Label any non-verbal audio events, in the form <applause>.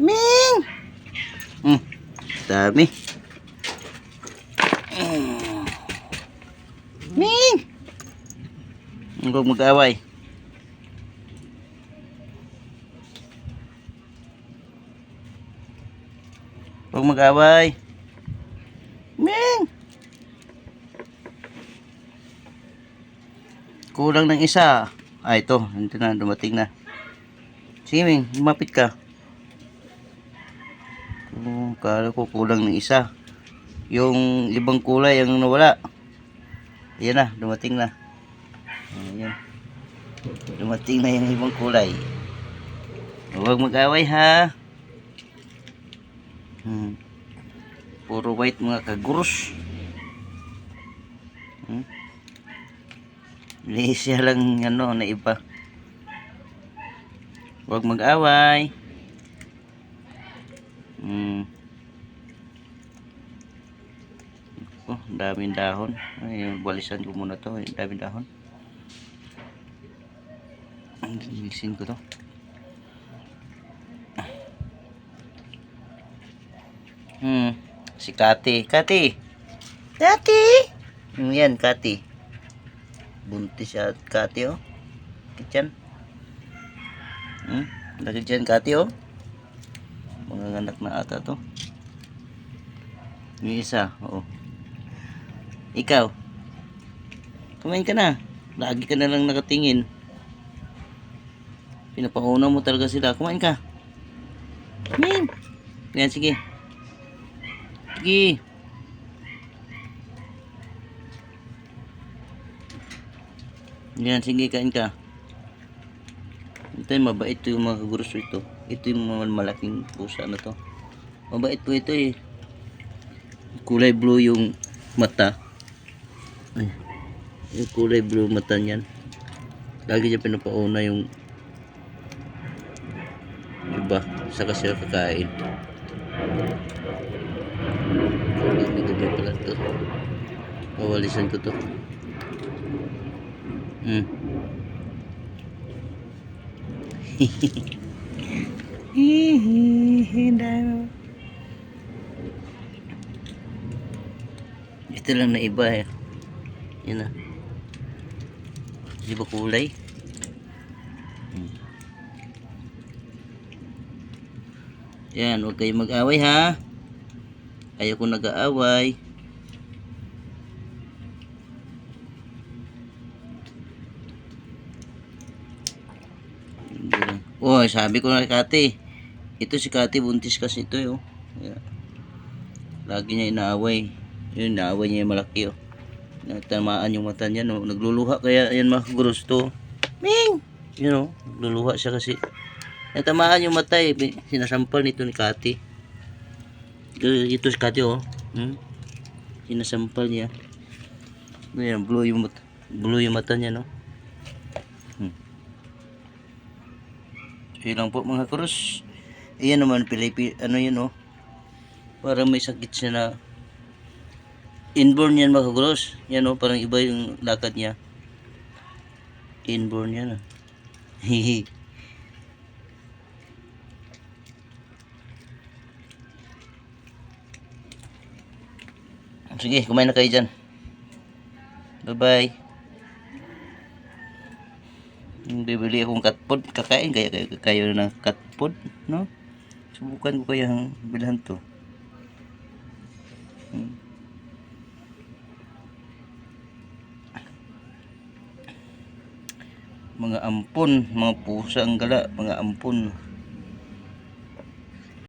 Ming! Hmm, dami. Mm. Ming! Huwag mag-away. Huwag mag-away. Ming! Kulang ng isa. Ah, ito. Ito na, dumating na. Sige, Ming, lumapit ka. Oh, kala ko kulang ng isa. Yung ibang kulay ang nawala. Ayan na, dumating na. Ayan. Dumating na yung ibang kulay. Huwag mag-away ha. Hmm. Puro white mga kagurus. Hmm. Siya lang ano na iba. Huwag mag-away. Hmm. Oh, daming dahon. Ay, balisan ko muna to. Ay, daming dahon. Mixin ko to. Hmm. Si Kati. Kati! Kati! Hmm, yan, Kati. Buntis siya, Kati, oh. Kitchen. Hmm? Lagi dyan, Kati, oh. Mga anak na ata to. Yung isa, oo. Ikaw. Kumain ka na. Lagi ka na lang nakatingin. Pinapauna mo talaga sila. Kumain ka. Kumain. Yan, sige. Sige. Yan, sige, kain ka. Ito yung mabait to yung mga kagurso ito. Ito yung mga malaking pusa na to. Mabait po ito eh. Kulay blue yung mata. Ay, yung kulay blue mata niyan. Lagi niya pinapauna yung iba. Saka siya kakain. Dumi-dumi pala to. Pawalisan ko to. Hmm. <laughs> Ito lang na iba eh. Yan na. Di ba kulay? Hmm. Yan, huwag kayong mag-away ha. Ayaw ko nag-aaway. Oh, sabi ko na Kati. Ito si Kati buntis kasi ito eh. Oh. Yeah. Lagi niya inaaway. Yun, inaaway niya yung malaki oh. Natamaan yung mata niya no. Nagluluha kaya yan mga kagurus to. Ming! You know, nagluluha siya kasi. Natamaan yung mata eh. Sinasampal nito ni Kati. Ito, ito si Kati oh. Hmm? Sinasampal niya. Ayan, blue yung mata. Blue yung mata niya no. Yun lang po mga krus. Ayan naman, Pilipi, ano yun oh. Parang may sakit siya na inborn yan mga krus. Yan oh, parang iba yung lakad niya. Inborn yan ah. Hihi. <laughs> Sige, kumain na kayo dyan. Bye-bye. Yung bibili akong cat food, kakain kaya kayo, kayo ng cat food, no? Subukan ko kaya ang bilhan to. Hmm. Mga ampon, mga pusa ang gala, mga ampon.